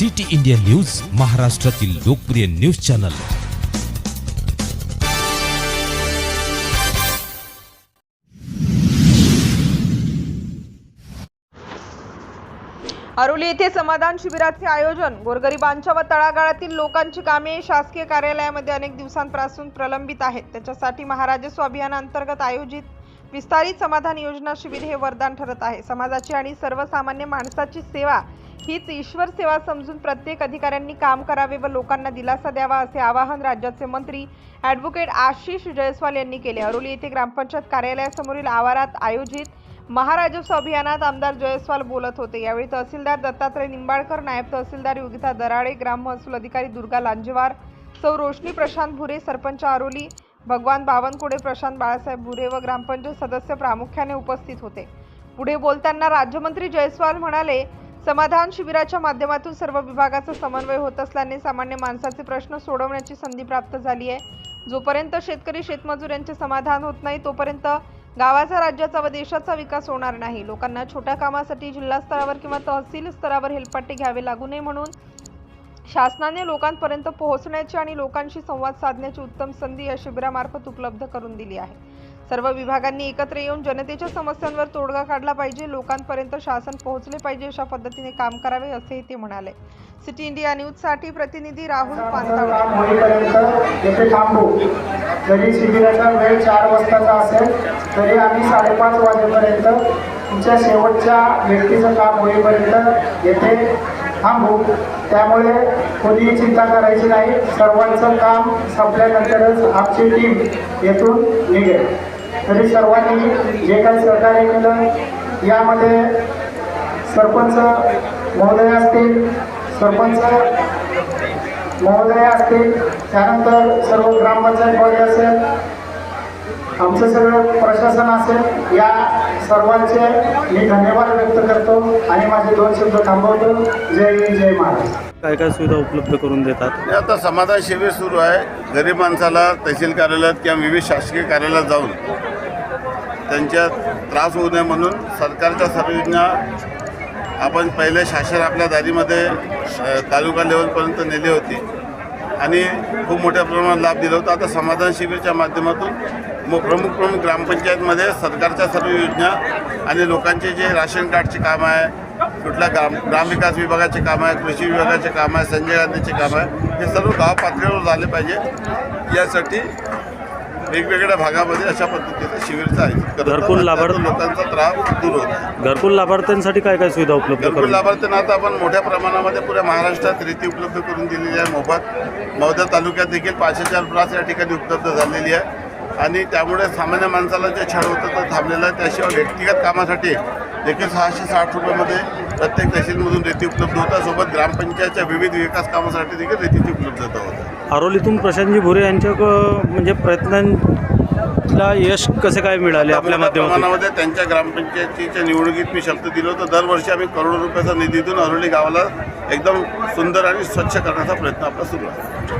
City India news महाराष्ट्रातील लोकप्रिय news channel. Aroli येथे समाधान शिबिराचे आयोजन. गोरगरिबांच्या व तळागाळातील लोकांची कामे शासकीय कार्यालयामध्ये अनेक दिवसांपासून प्रलंबित आहेत. त्याच्यासाठी महाराजस्व अभियानाअंतर्गत आयोजित विस्तारित समाधान योजना शिबिर हे वरदान ठरत आहे. समाजाची आणि सर्वसामान्य माणसाची सेवा हीच ईश्वर सेवा समजून प्रत्येक अधिकाऱ्यांनी काम करावे व लोकांना दिलासा द्यावा असे आवाहन राज्याचे मंत्री ॲडव्होकेट आशिष जयस्वाल यांनी केले. अरोली येथे ग्रामपंचायत कार्यालयासमोरील आवारात आयोजित महाराजोत्सव अभियानात आमदार जयस्वाल बोलत होते. यावेळी तहसीलदार दत्तात्रय निंबाळकर नायब तहसीलदार योगिता दराडे ग्राम महसूल अधिकारी दुर्गा लांजेवार सौ रोशनी प्रशांत भुरे सरपंच आरोली भगवान बावनकुळे प्रशांत बाळासाहेब भुरे व ग्रामपंचायत सदस्य प्रामुख्याने उपस्थित होते. पुढे बोलताना राज्यमंत्री जयस्वाल म्हणाले समाधान शिबिराच्या माध्यमातून सर्व विभागाचा समन्वय होत असल्याने सामान्य माणसाचे प्रश्न सोडवण्याची संधी प्राप्त झाली आहे. जोपर्यंत शेतकरी शेतमजूर यांचे समाधान होत नाही तोपर्यंत गावाचा राज्याचा व देशाचा विकास होणार नाही. लोकांना छोट्या कामासाठी जिल्हा स्तरावर किंवा तहसील स्तरावर हेलपाटे घ्यावे लागू नये म्हणून शासनाने लोकांपर्यंत पोहोचण्याची आणि लोकांशी संवाद साधण्याची उत्तम संधी या शिबिरामार्फत उपलब्ध करून दिली आहे. सर्व विभागांनी एकत्र येऊन जनतेच्या समस्यांवर तोडगा काढला पाहिजे लोकांपर्यंत शासन पोहोचले पाहिजे अशा पद्धतीने काम करावे असेही ते म्हणाले. सिटी इंडिया न्यूजसाठी प्रतिनिधी राहुल जरी शिबिराचा वेळ चार वाजताचा असेल तरी आम्ही साडेपाच वाजेपर्यंत तुमच्या शेवटच्या व्यक्तीचं काम होईपर्यंत येथे थांबू. त्यामुळे कोणीही चिंता करायची नाही. सर्वांचं काम संपल्यानंतरच आमची टीम येथून निघेल. तरी सर्वांनी जे काही सहकार्य केलं यामध्ये सरपंच महोदय असतील सरपंच महोदय असतील त्यानंतर सर्व ग्रामपंचायतवाले असेल आमचं सगळं प्रशासन असेल या सर्वांचे मी धन्यवाद व्यक्त करतो आणि माझे दोन शब्द थांबवतो. जय हिंद जय महाराज काय काय सुविधा उपलब्ध करून देतात? हे आता समाधान शिबिर सुरू आहे. गरीब माणसाला तहसील कार्यालयात किंवा विविध शासकीय कार्यालयात जाऊन त्यांच्या त्रास होऊ नये म्हणून सरकारच्या सर्व योजना आपण पहिले शासन आपल्या दारीमध्ये तालुका लेवलपर्यंत नेली होती. आणि खूप मोठ्या प्रमाणात लाभ दिला होता. आता समाधान शिबिरच्या माध्यमातून मग प्रमुख प्रमुख ग्रामपंचायतमध्ये सरकारच्या सर्व योजना आणि लोकांचे जे राशन कार्डचे काम आहे कुठल्या ग्राम ग्रामविकास विभागाचे काम आहे कृषी विभागाचे काम आहे संजय गांधीचे काम आहे हे सर्व गाव पातळीवर झाले पाहिजे. यासाठी वेगवेगळ्या भागामध्ये अशा पद्धतीचं शिबिरचं आयोजन करतात. घरकुल लाभार्थ- लोकांचा त्रास दूर होतो. घरकुल लाभार्थ्यांसाठी काय काय सुविधा उपलब्ध घरकुल करून लाभार्थ्यांना आता आपण मोठ्या प्रमाणामध्ये पुऱ्या महाराष्ट्रात रीती उपलब्ध करून दिलेली आहे. मोफत मौदा तालुक्यात देखील पाचशे चार ब्रास या ठिकाणी उपलब्ध झालेली आहे. आणि त्यामुळे सामान्य माणसाला जे छळ होतं ते थांबलेलं आहे. त्याशिवाय व्यक्तिगत कामासाठी देखील सहाशे साठ रुपयामध्ये प्रत्येक तहसीलमधून रेती उपलब्ध होतात. सोबत ग्रामपंचायतच्या विविध विकास कामासाठी देखील रेतीची उपलब्धता होते. आरोलीतून प्रशांतजी भुरे यांच्या क- म्हणजे प्रयत्नांना यश कसे काय मिळाले आपल्या प्रमाणामध्ये त्यांच्या ग्रामपंचायतीच्या निवडणुकीत मी शब्द दिलं होतं. दरवर्षी आम्ही करोडो रुपयाचा निधीतून अरोली गावाला एकदम सुंदर आणि स्वच्छ करण्याचा प्रयत्न आपला सुरू आहे.